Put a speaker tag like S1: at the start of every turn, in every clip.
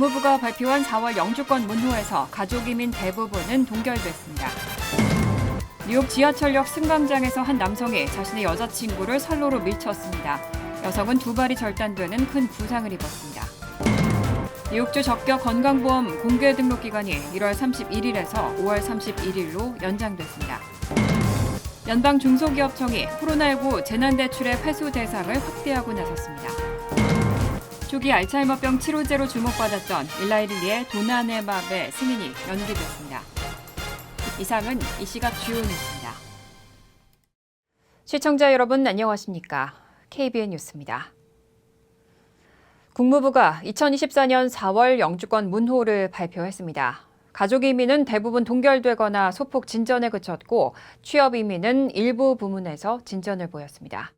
S1: 국무부가 발표한 4월 영주권 문호에서 가족 이민 대부분은 동결됐습니다. 뉴욕 지하철역 승강장에서 한 남성이 자신의 여자친구를 선로로 밀쳤습니다. 여성은 두 발이 절단되는 큰 부상을 입었습니다. 뉴욕주 적격 건강보험 공개 등록 기간이 1월 31일에서 5월 31일로 연장됐습니다. 연방 중소기업청이 코로나19 재난대출의 회수 대상을 확대하고 나섰습니다. 초기 알츠하이머병 치료제로 주목받았던 일라이릴리의 도나네밥의 승인이 연기됐습니다. 이상은 이 시각 주요 뉴스입니다. 시청자 여러분 안녕하십니까? KBN 뉴스입니다. 국무부가 2024년 4월 영주권 문호를 발표했습니다. 가족 이민은 대부분 동결되거나 소폭 진전에 그쳤고 취업 이민은 일부 부문에서 진전을 보였습니다.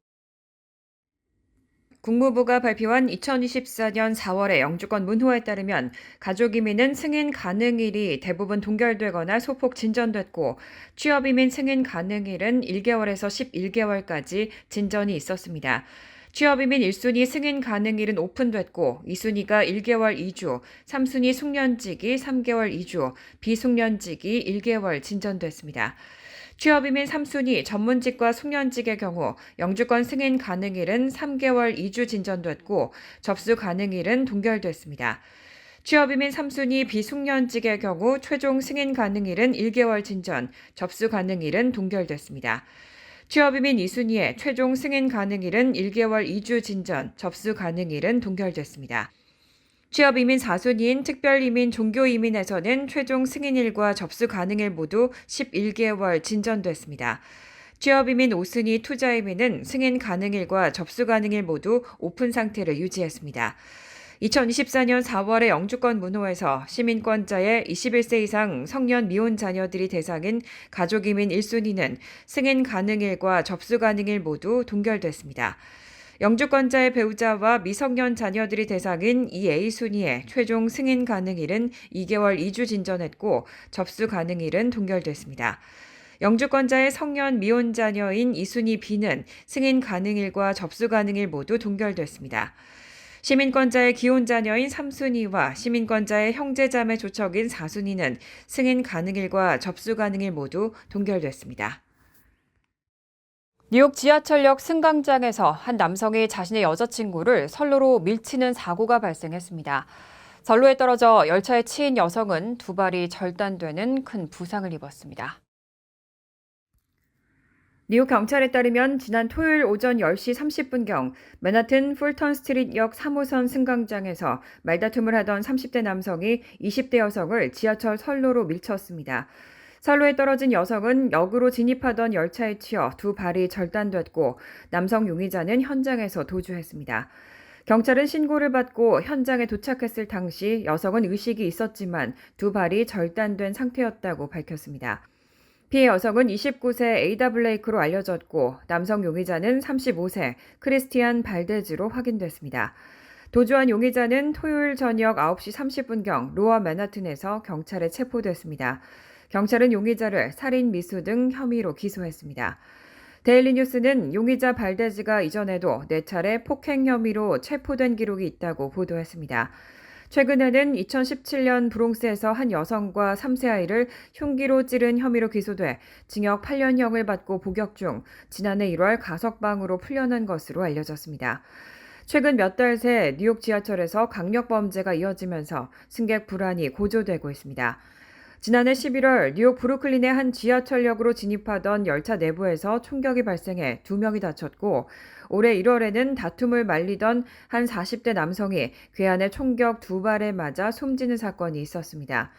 S1: 국무부가 발표한 2024년 4월의 영주권 문호에 따르면 가족 이민은 승인 가능일이 대부분 동결되거나 소폭 진전됐고 취업 이민 승인 가능일은 1개월에서 11개월까지 진전이 있었습니다. 취업이민 1순위 승인 가능일은 오픈됐고 2순위가 1개월 2주, 3순위 숙련직이 3개월 2주, 비숙련직이 1개월 진전됐습니다. 취업이민 3순위 전문직과 숙련직의 경우 영주권 승인 가능일은 3개월 2주 진전됐고 접수 가능일은 동결됐습니다. 취업이민 3순위 비숙련직의 경우 최종 승인 가능일은 1개월 진전, 접수 가능일은 동결됐습니다. 취업이민 2순위의 최종 승인 가능일은 1개월 2주 진전, 접수 가능일은 동결됐습니다. 취업 이민 4순위인 특별 이민 종교 이민에서는 최종 승인일과 접수 가능일 모두 11개월 진전됐습니다. 취업 이민 5순위 투자 이민은 승인 가능일과 접수 가능일 모두 오픈 상태를 유지했습니다. 2024년 4월의 영주권 문호에서 시민권자의 21세 이상 성년 미혼 자녀들이 대상인 가족 이민 1순위는 승인 가능일과 접수 가능일 모두 동결됐습니다. 영주권자의 배우자와 미성년 자녀들이 대상인 이 A순위의 최종 승인 가능일은 2개월 2주 진전했고 접수 가능일은 동결됐습니다. 영주권자의 성년 미혼 자녀인 2순위 B는 승인 가능일과 접수 가능일 모두 동결됐습니다. 시민권자의 기혼 자녀인 3순위와 시민권자의 형제자매 조척인 4순위는 승인 가능일과 접수 가능일 모두 동결됐습니다. 뉴욕 지하철역 승강장에서 한 남성이 자신의 여자친구를 선로로 밀치는 사고가 발생했습니다. 선로에 떨어져 열차에 치인 여성은 두 발이 절단되는 큰 부상을 입었습니다. 뉴욕 경찰에 따르면 지난 토요일 오전 10시 30분경 맨하튼 풀턴 스트릿역 3호선 승강장에서 말다툼을 하던 30대 남성이 20대 여성을 지하철 선로로 밀쳤습니다. 선로에 떨어진 여성은 역으로 진입하던 열차에 치여 두 발이 절단됐고 남성 용의자는 현장에서 도주했습니다. 경찰은 신고를 받고 현장에 도착했을 당시 여성은 의식이 있었지만 두 발이 절단된 상태였다고 밝혔습니다. 피해 여성은 29세 에이다 블레이크로 알려졌고 남성 용의자는 35세 크리스티안 발데즈로 확인됐습니다. 도주한 용의자는 토요일 저녁 9시 30분경 로어 맨하튼에서 경찰에 체포됐습니다. 경찰은 용의자를 살인 미수 등 혐의로 기소했습니다. 데일리 뉴스는 용의자 발데즈가 이전에도 4차례 폭행 혐의로 체포된 기록이 있다고 보도했습니다. 최근에는 2017년 브롱스에서 한 여성과 3세 아이를 흉기로 찌른 혐의로 기소돼 징역 8년형을 받고 복역 중 지난해 1월 가석방으로 풀려난 것으로 알려졌습니다. 최근 몇 달 새 뉴욕 지하철에서 강력 범죄가 이어지면서 승객 불안이 고조되고 있습니다. 지난해 11월 뉴욕 브루클린의 한 지하철역으로 진입하던 열차 내부에서 총격이 발생해 두 명이 다쳤고 올해 1월에는 다툼을 말리던 한 40대 남성이 괴한의 총격 두 발에 맞아 숨지는 사건이 있었습니다.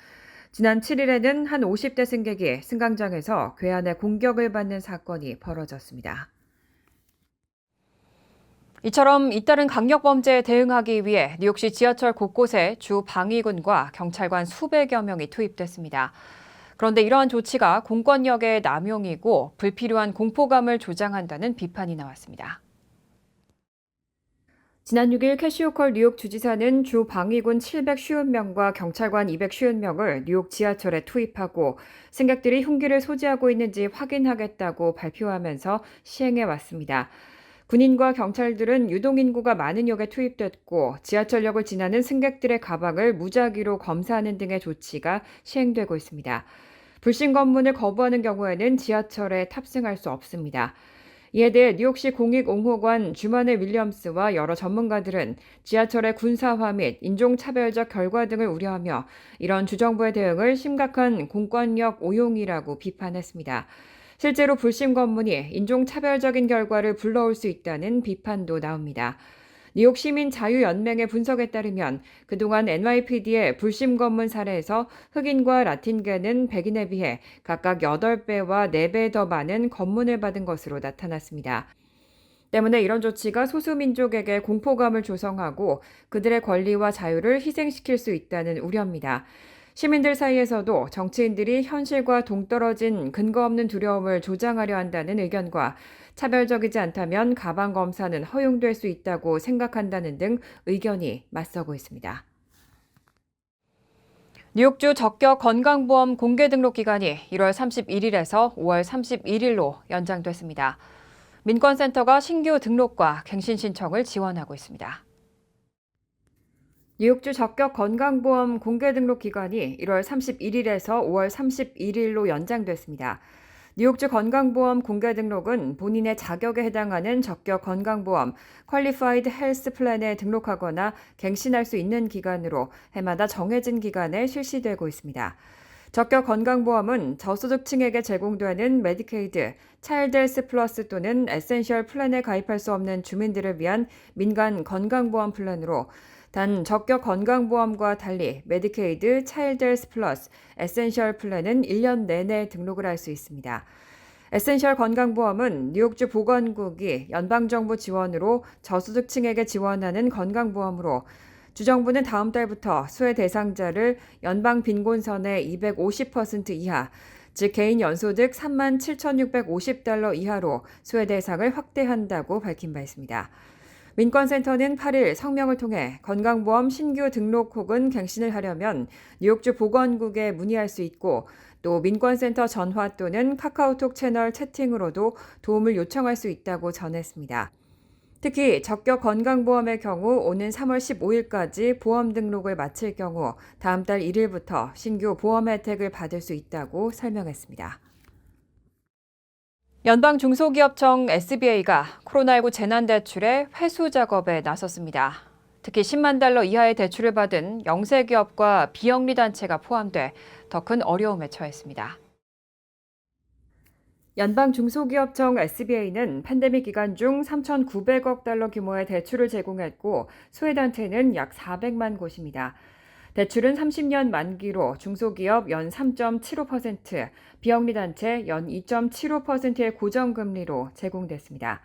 S1: 지난 7일에는 한 50대 승객이 승강장에서 괴한의 공격을 받는 사건이 벌어졌습니다. 이처럼 잇따른 강력 범죄에 대응하기 위해 뉴욕시 지하철 곳곳에 주 방위군과 경찰관 수백여 명이 투입됐습니다. 그런데 이러한 조치가 공권력의 남용이고 불필요한 공포감을 조장한다는 비판이 나왔습니다. 지난 6일 캐시오컬 뉴욕 주지사는 주 방위군 750명과 경찰관 250명을 뉴욕 지하철에 투입하고 승객들이 흉기를 소지하고 있는지 확인하겠다고 발표하면서 시행해 왔습니다. 군인과 경찰들은 유동인구가 많은 역에 투입됐고 지하철역을 지나는 승객들의 가방을 무작위로 검사하는 등의 조치가 시행되고 있습니다. 불신 검문을 거부하는 경우에는 지하철에 탑승할 수 없습니다. 이에 대해 뉴욕시 공익옹호관 주마네 윌리엄스와 여러 전문가들은 지하철의 군사화 및 인종차별적 결과 등을 우려하며 이런 주정부의 대응을 심각한 공권력 오용이라고 비판했습니다. 실제로 불신 검문이 인종차별적인 결과를 불러올 수 있다는 비판도 나옵니다. 뉴욕 시민 자유연맹의 분석에 따르면 그동안 NYPD의 불심 검문 사례에서 흑인과 라틴계는 백인에 비해 각각 8배와 4배 더 많은 검문을 받은 것으로 나타났습니다. 때문에 이런 조치가 소수민족에게 공포감을 조성하고 그들의 권리와 자유를 희생시킬 수 있다는 우려입니다. 시민들 사이에서도 정치인들이 현실과 동떨어진 근거 없는 두려움을 조장하려 한다는 의견과 차별적이지 않다면 가방 검사는 허용될 수 있다고 생각한다는 등 의견이 맞서고 있습니다. 뉴욕주 적격 건강보험 공개 등록 기간이 1월 31일에서 5월 31일로 연장됐습니다. 민권센터가 신규 등록과 갱신 신청을 지원하고 있습니다. 뉴욕주 적격 건강보험 공개 등록 기간이 1월 31일에서 5월 31일로 연장됐습니다. 뉴욕주 건강보험 공개 등록은 본인의 자격에 해당하는 적격 건강보험 퀄리파이드 헬스 플랜에 등록하거나 갱신할 수 있는 기간으로 해마다 정해진 기간에 실시되고 있습니다. 적격 건강보험은 저소득층에게 제공되는 메디케이드, 차일드헬스 플러스 또는 에센셜 플랜에 가입할 수 없는 주민들을 위한 민간 건강보험 플랜으로 단 적격 건강보험과 달리 메디케이드, 차일드헬스 플러스, 에센셜 플랜은 1년 내내 등록을 할 수 있습니다. 에센셜 건강보험은 뉴욕주 보건국이 연방정부 지원으로 저소득층에게 지원하는 건강보험으로 주정부는 다음 달부터 수혜 대상자를 연방 빈곤선의 250% 이하, 즉 개인 연소득 3만 7,650달러 이하로 수혜 대상을 확대한다고 밝힌 바 있습니다. 민권센터는 8일 성명을 통해 건강보험 신규 등록 혹은 갱신을 하려면 뉴욕주 보건국에 문의할 수 있고 또 민권센터 전화 또는 카카오톡 채널 채팅으로도 도움을 요청할 수 있다고 전했습니다. 특히 적격 건강보험의 경우 오는 3월 15일까지 보험 등록을 마칠 경우 다음 달 1일부터 신규 보험 혜택을 받을 수 있다고 설명했습니다. 연방 중소기업청 SBA가 코로나19 재난대출의 회수 작업에 나섰습니다. 특히 10만 달러 이하의 대출을 받은 영세 기업과 비영리 단체가 포함돼 더 큰 어려움에 처했습니다. 연방 중소기업청 SBA는 팬데믹 기간 중 3,900억 달러 규모의 대출을 제공했고 수혜 단체는 약 400만 곳입니다. 대출은 30년 만기로 중소기업 연 3.75%, 비영리단체 연 2.75%의 고정금리로 제공됐습니다.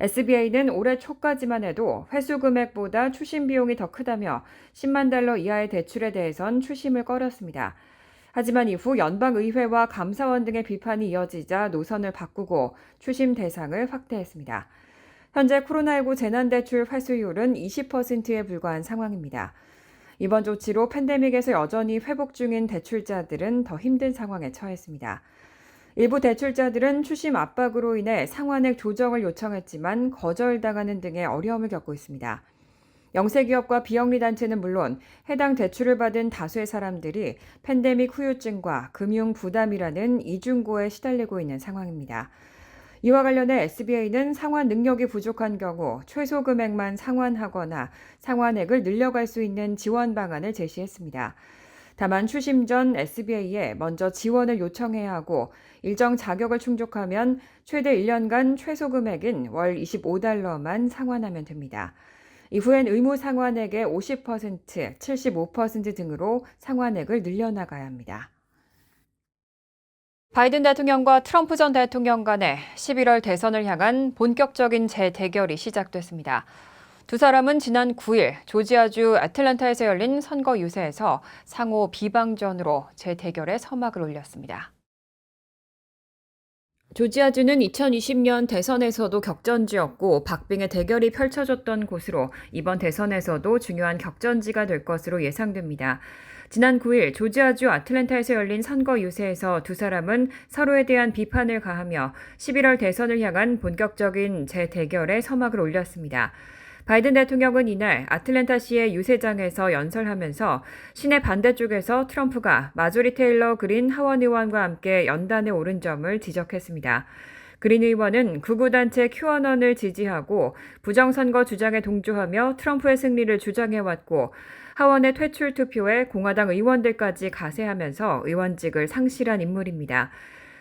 S1: SBA는 올해 초까지만 해도 회수 금액보다 추심 비용이 더 크다며 10만 달러 이하의 대출에 대해선 추심을 꺼렸습니다. 하지만 이후 연방의회와 감사원 등의 비판이 이어지자 노선을 바꾸고 추심 대상을 확대했습니다. 현재 코로나19 재난대출 회수율은 20%에 불과한 상황입니다. 이번 조치로 팬데믹에서 여전히 회복 중인 대출자들은 더 힘든 상황에 처했습니다. 일부 대출자들은 추심 압박으로 인해 상환액 조정을 요청했지만 거절당하는 등의 어려움을 겪고 있습니다. 영세기업과 비영리 단체는 물론 해당 대출을 받은 다수의 사람들이 팬데믹 후유증과 금융 부담이라는 이중고에 시달리고 있는 상황입니다. 이와 관련해 SBA는 상환 능력이 부족한 경우 최소 금액만 상환하거나 상환액을 늘려갈 수 있는 지원 방안을 제시했습니다. 다만 추심 전 SBA에 먼저 지원을 요청해야 하고 일정 자격을 충족하면 최대 1년간 최소 금액인 월 25달러만 상환하면 됩니다. 이후엔 의무 상환액의 50%, 75% 등으로 상환액을 늘려나가야 합니다. 바이든 대통령과 트럼프 전 대통령 간의 11월 대선을 향한 본격적인 재대결이 시작됐습니다. 두 사람은 지난 9일 조지아주 애틀랜타에서 열린 선거 유세에서 상호 비방전으로 재대결에 서막을 올렸습니다. 조지아주는 2020년 대선에서도 격전지였고 박빙의 대결이 펼쳐졌던 곳으로 이번 대선에서도 중요한 격전지가 될 것으로 예상됩니다. 지난 9일 조지아주 아틀랜타에서 열린 선거 유세에서 두 사람은 서로에 대한 비판을 가하며 11월 대선을 향한 본격적인 재대결에 서막을 올렸습니다. 바이든 대통령은 이날 아틀랜타시의 유세장에서 연설하면서 시내 반대쪽에서 트럼프가 마조리 테일러 그린 하원 의원과 함께 연단에 오른 점을 지적했습니다. 그린 의원은 구구단체 큐어넌을 지지하고 부정선거 주장에 동조하며 트럼프의 승리를 주장해왔고 하원의 퇴출 투표에 공화당 의원들까지 가세하면서 의원직을 상실한 인물입니다.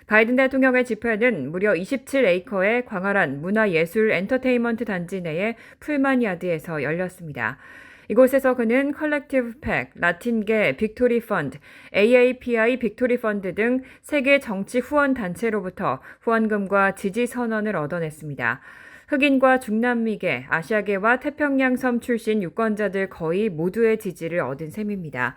S1: 바이든 대통령의 집회는 무려 27에이커의 광활한 문화예술 엔터테인먼트 단지 내의 풀만 야드에서 열렸습니다. 이곳에서 그는 컬렉티브 팩, 라틴계 빅토리 펀드, AAPI 빅토리 펀드 등 세계 정치 후원 단체로부터 후원금과 지지 선언을 얻어냈습니다. 흑인과 중남미계, 아시아계와 태평양 섬 출신 유권자들 거의 모두의 지지를 얻은 셈입니다.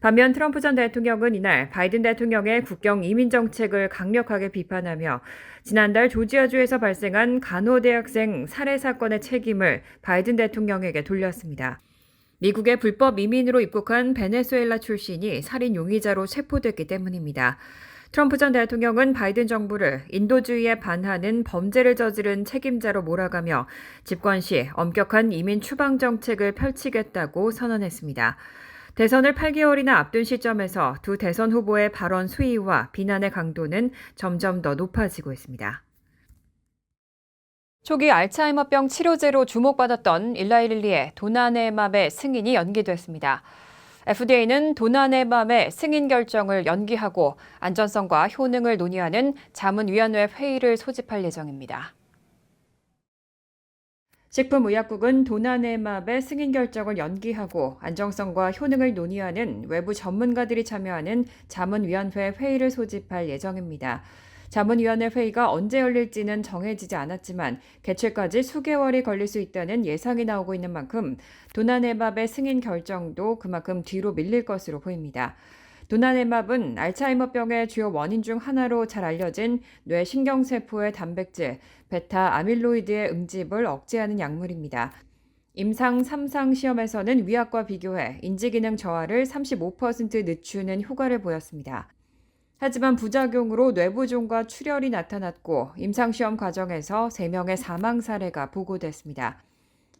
S1: 반면 트럼프 전 대통령은 이날 바이든 대통령의 국경 이민 정책을 강력하게 비판하며 지난달 조지아주에서 발생한 간호대학생 살해 사건의 책임을 바이든 대통령에게 돌렸습니다. 미국의 불법 이민으로 입국한 베네수엘라 출신이 살인 용의자로 체포됐기 때문입니다. 트럼프 전 대통령은 바이든 정부를 인도주의에 반하는 범죄를 저지른 책임자로 몰아가며 집권 시 엄격한 이민 추방 정책을 펼치겠다고 선언했습니다. 대선을 8개월이나 앞둔 시점에서 두 대선 후보의 발언 수위와 비난의 강도는 점점 더 높아지고 있습니다. 초기 알츠하이머병 치료제로 주목받았던 일라이릴리의 도나네맘의 승인이 연기됐습니다. FDA는 도나네맘의 승인 결정을 연기하고 안전성과 효능을 논의하는 자문위원회 회의를 소집할 예정입니다. 식품의약국은 도나네맘의 승인 결정을 연기하고 안정성과 효능을 논의하는 외부 전문가들이 참여하는 자문위원회 회의를 소집할 예정입니다. 자문위원회 회의가 언제 열릴지는 정해지지 않았지만 개최까지 수개월이 걸릴 수 있다는 예상이 나오고 있는 만큼 도나네맘의 승인 결정도 그만큼 뒤로 밀릴 것으로 보입니다. 도나네맙은 알츠하이머병의 주요 원인 중 하나로 잘 알려진 뇌신경세포의 단백질 베타 아밀로이드의 응집을 억제하는 약물입니다. 임상 3상 시험에서는 위약과 비교해 인지기능 저하를 35% 늦추는 효과를 보였습니다. 하지만 부작용으로 뇌부종과 출혈이 나타났고 임상시험 과정에서 3명의 사망 사례가 보고됐습니다.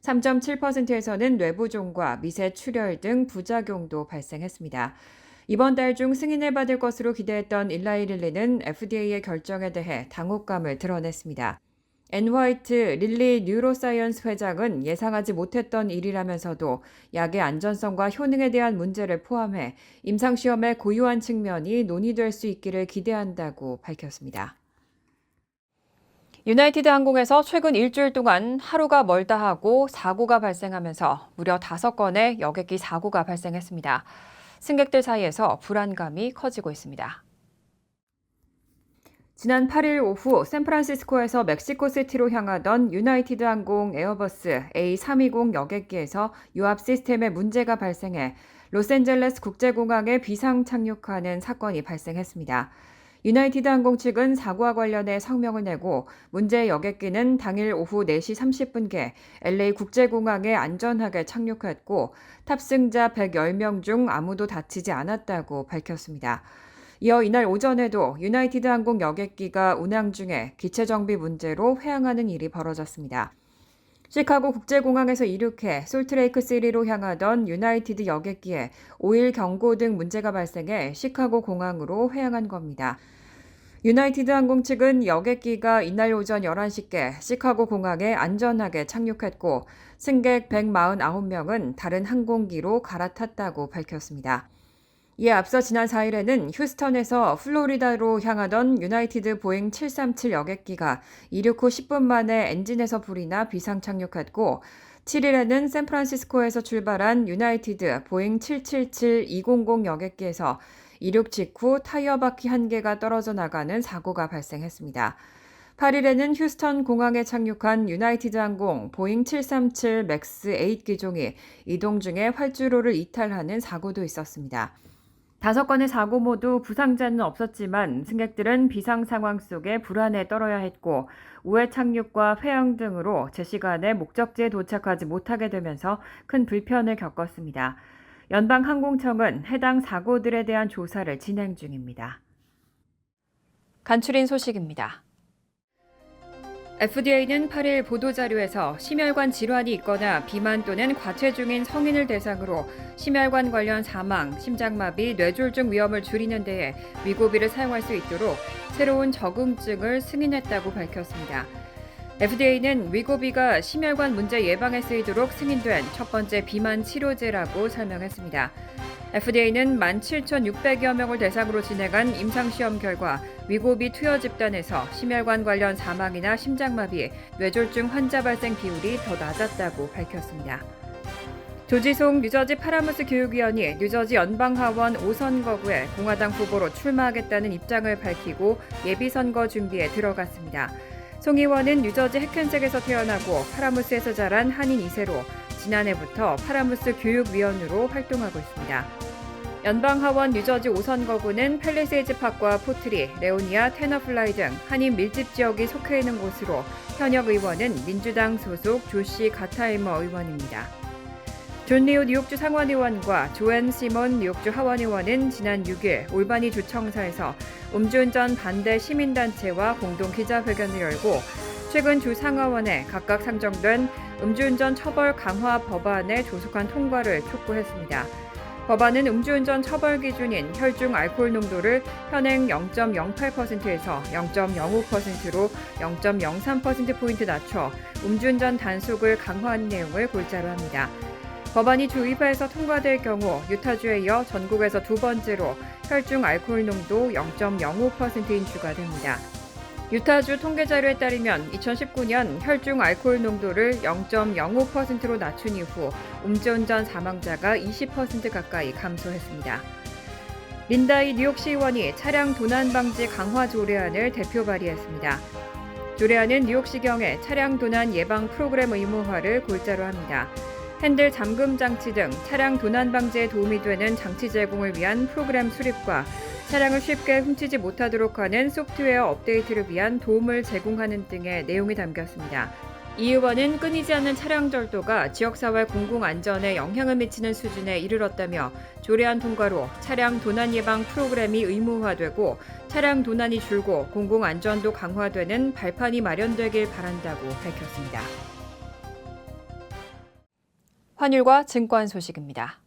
S1: 3.7%에서는 뇌부종과 미세 출혈 등 부작용도 발생했습니다. 이번 달 중 승인을 받을 것으로 기대했던 일라이릴리는 FDA의 결정에 대해 당혹감을 드러냈습니다. 엔화이트 릴리 뉴로사이언스 회장은 예상하지 못했던 일이라면서도 약의 안전성과 효능에 대한 문제를 포함해 임상시험의 고유한 측면이 논의될 수 있기를 기대한다고 밝혔습니다. 유나이티드 항공에서 최근 일주일 동안 하루가 멀다 하고 사고가 발생하면서 무려 다섯 건의 여객기 사고가 발생했습니다. 승객들 사이에서 불안감이 커지고 있습니다. 지난 8일 오후 샌프란시스코에서 멕시코시티로 향하던 유나이티드 항공 에어버스 A320 여객기에서 유압 시스템에 문제가 발생해 로스앤젤레스 국제공항에 비상 착륙하는 사건이 발생했습니다. 유나이티드 항공 측은 사고와 관련해 성명을 내고 문제 여객기는 당일 오후 4시 30분께 LA 국제공항에 안전하게 착륙했고 탑승자 110명 중 아무도 다치지 않았다고 밝혔습니다. 이어 이날 오전에도 유나이티드 항공 여객기가 운항 중에 기체 정비 문제로 회항하는 일이 벌어졌습니다. 시카고 국제공항에서 이륙해 솔트레이크 시리로 향하던 유나이티드 여객기에 오일 경고 등 문제가 발생해 시카고 공항으로 회항한 겁니다. 유나이티드 항공 측은 여객기가 이날 오전 11시께 시카고 공항에 안전하게 착륙했고 승객 149명은 다른 항공기로 갈아탔다고 밝혔습니다. 이에 앞서 지난 4일에는 휴스턴에서 플로리다로 향하던 유나이티드 보잉 737 여객기가 이륙 후 10분 만에 엔진에서 불이 나 비상 착륙했고 7일에는 샌프란시스코에서 출발한 유나이티드 보잉 777-200 여객기에서 이륙 직후 타이어 바퀴 한 개가 떨어져 나가는 사고가 발생했습니다. 8일에는 휴스턴 공항에 착륙한 유나이티드 항공 보잉 737 맥스 8 기종이 이동 중에 활주로를 이탈하는 사고도 있었습니다. 다섯 건의 사고 모두 부상자는 없었지만 승객들은 비상 상황 속에 불안에 떨어야 했고 우회 착륙과 회항 등으로 제 시간에 목적지에 도착하지 못하게 되면서 큰 불편을 겪었습니다. 연방항공청은 해당 사고들에 대한 조사를 진행 중입니다. 간추린 소식입니다. FDA는 8일 보도자료에서 심혈관 질환이 있거나 비만 또는 과체 중인 성인을 대상으로 심혈관 관련 사망, 심장마비, 뇌졸중 위험을 줄이는 데에 위고비를 사용할 수 있도록 새로운 적응증을 승인했다고 밝혔습니다. FDA는 위고비가 심혈관 문제 예방에 쓰이도록 승인된 첫 번째 비만 치료제라고 설명했습니다. FDA는 17,600여 명을 대상으로 진행한 임상시험 결과 위고비 투여 집단에서 심혈관 관련 사망이나 심장마비, 뇌졸중 환자 발생 비율이 더 낮았다고 밝혔습니다. 조지송 뉴저지 파라무스 교육위원이 뉴저지 연방하원 5선거구에 공화당 후보로 출마하겠다는 입장을 밝히고 예비선거 준비에 들어갔습니다. 송 의원은 뉴저지 해켄색에서 태어나고 파라무스에서 자란 한인 2세로 지난해부터 파라무스 교육위원으로 활동하고 있습니다. 연방하원 뉴저지 5선거구는 팰리세이즈 팍과 포트리, 레오니아, 테너플라이 등 한인 밀집 지역이 속해 있는 곳으로 현역 의원은 민주당 소속 조시 가타이머 의원입니다. 존 리오 뉴욕주 상원의원과 조앤 시몬 뉴욕주 하원의원은 지난 6일 올바니 주청사에서 음주운전 반대 시민단체와 공동 기자회견을 열고 최근 주 상하원에 각각 상정된 음주운전 처벌 강화 법안의 조속한 통과를 촉구했습니다. 법안은 음주운전 처벌 기준인 혈중 알코올 농도를 현행 0.08%에서 0.05%로 0.03%포인트 낮춰 음주운전 단속을 강화한 내용을 골자로 합니다. 법안이 주 의회에서 통과될 경우 유타주에 이어 전국에서 두 번째로 혈중 알코올 농도 0.05%인 주가 됩니다. 유타주 통계 자료에 따르면 2019년 혈중 알코올 농도를 0.05%로 낮춘 이후 음주운전 사망자가 20% 가까이 감소했습니다. 린다이 뉴욕시 의원이 차량 도난 방지 강화 조례안을 대표 발의했습니다. 조례안은 뉴욕시경의 차량 도난 예방 프로그램 의무화를 골자로 합니다. 핸들 잠금 장치 등 차량 도난 방지에 도움이 되는 장치 제공을 위한 프로그램 수립과 차량을 쉽게 훔치지 못하도록 하는 소프트웨어 업데이트를 위한 도움을 제공하는 등의 내용이 담겼습니다. 이 의원은 끊이지 않는 차량 절도가 지역사회 공공안전에 영향을 미치는 수준에 이르렀다며 조례안 통과로 차량 도난 예방 프로그램이 의무화되고 차량 도난이 줄고 공공안전도 강화되는 발판이 마련되길 바란다고 밝혔습니다. 환율과 증권 소식입니다.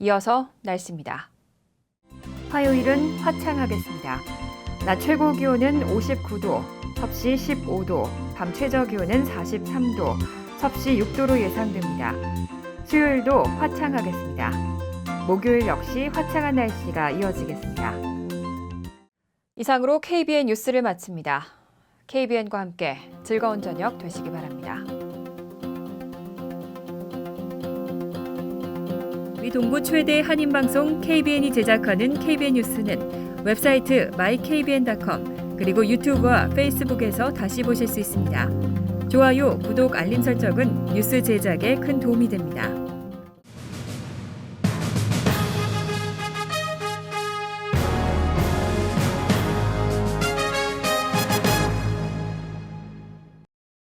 S1: 이어서 날씨입니다. 화요일은 화창하겠습니다. 낮 최고 기온은 59도, 섭씨 15도, 밤 최저 기온은 43도, 섭씨 6도로 예상됩니다. 수요일도 화창하겠습니다. 목요일 역시 화창한 날씨가 이어지겠습니다. 이상으로 KBN 뉴스를 마칩니다. KBN과 함께 즐거운 저녁 되시기 바랍니다. 미 동부 최대 한인 방송 KBN이 제작하는 KBN 뉴스는 웹사이트 myKBN.com 그리고 유튜브와 페이스북에서 다시 보실 수 있습니다. 좋아요, 구독, 알림 설정은 뉴스 제작에 큰 도움이 됩니다.